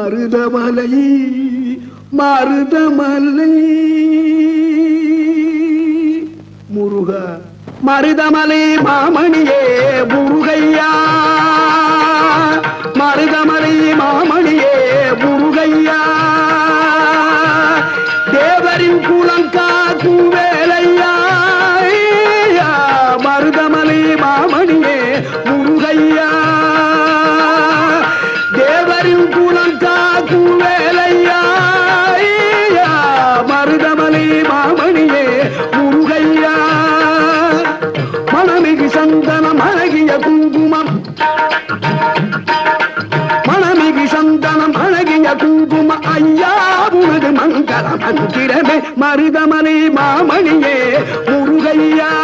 மருதமலை மருதமலை முருக மருதமலை மாமணியே முருகையா. மருதமலை மாமணியே முருகையா. தேவரின் குலங்காக்கும் வேலையா. மருதமலை மாமணியே முருகையா. சந்தனம் அழகிய குங்குமம். மணமிகு சந்தனம் அழகிய குங்கும ஐயா உனது மங்கள மந்திரமே மருதமலை மாமணியே முருகையா.